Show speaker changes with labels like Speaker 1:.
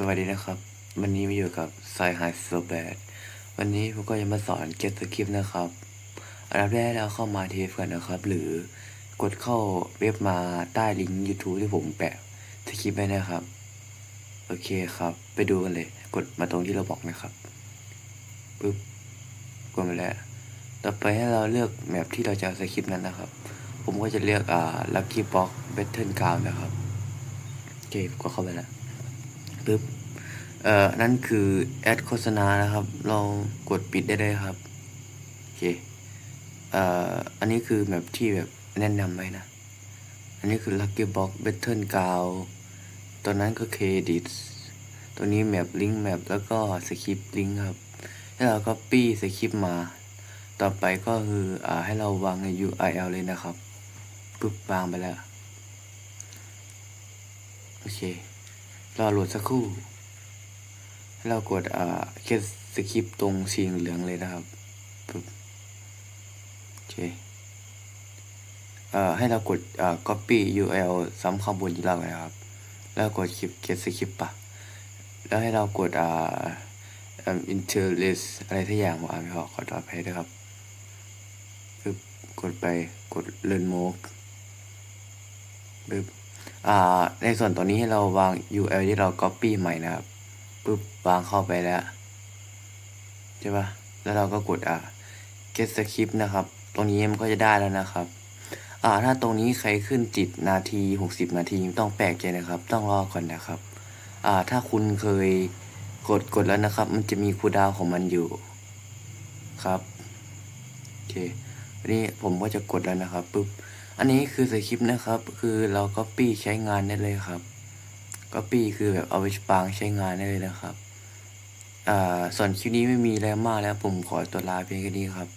Speaker 1: สวัสดีนะครับ วันนี้มาอยู่กับสายหายโซแบดวันนี้ผมก็จะมาสอนเก็ตสคริปต์นะครับ อันดับแรกเราเข้ามาเทฟกันนะครับ หรือกดเข้าเว็บมาใต้ลิงก์ YouTube ที่ผมแปะสคริปต์ไว้นะครับ โอเคครับ ไปดูกันเลย กดมาตรงที่เราบอกนะครับปึ๊บกดมาแล้ว ต่อไปให้เราเลือกแมปที่เราจะเอาสคริปต์นั้นนะครับ ผมก็จะเลือกอ่า Lucky Box Battle Ground นะครับ โอเคก็เข้าไปแล้ว ปึ๊บเอ่อนั่นคือแอดโฆษณานะครับ เรากดปิดได้เลยครับโอเคเอ่ออันนี้คือแบบที่แบบแนะนำไว้นะ อันนี้คือ Lucky Box Battle g o u n d ตัวนั้นก็เครดิตตัวนี้แมปลิงก์แมปแล้วก็สคริปต์ลิงก์ครับให้เรา copy สคริปต์มา ต่อไปก็คืออ่าให้เราวางใน URL เลยนะครับปึ๊บวางไปแล้ว โอเค รอโหลดสักครู่ให้เรากดอ่าแค่สคริปต์ตรงสีเหลืองเลยนะครับปึ๊บโอเคเอ่อให้เรากดอ่า copy URL ซ้ำข้างบนที่เราไว้ครับ แล้วกดคลิป get script ปะแล้วให้เรากดอ่าอ่ inter list อะไรทุกอย่างมาอ่านไม่ออกขอตอบให้ด้วยครับปึ๊บกดไปกด learn more ปึ๊บ ในส่วนตัวนี้ให้เราวาง URL ที่เรา copy ใหม่นะครับปึ๊บวางเข้าไปแล้วใช่ปะแล้วเราก็กดอ่า get script นะครับ ตรงนี้มันก็จะได้แล้วนะครับ อ่า ถ้าตรงนี้ใครขึ้นจิตนาที 60 นาทีต้องแปลกใจนะครับ ต้องรอก่อนนะครับ อ่า ถ้าคุณเคยกดกดแล้วนะครับ มันจะมีคูดาวของมันอยู่ครับ โอเค นี้ผมก็จะกดแล้วนะครับปึ๊บ อันนี้คือสคริปต์นะครับ คือเรา copy ใช้งานได้เลยครับ copy คือแบบเอาไปปางใช้งานได้เลยนะครับ อ่า ส่วนคลิปนี้ไม่มีอะไรมากแล้ว ผมขอตัวลาเพียงแค่นี้ครับ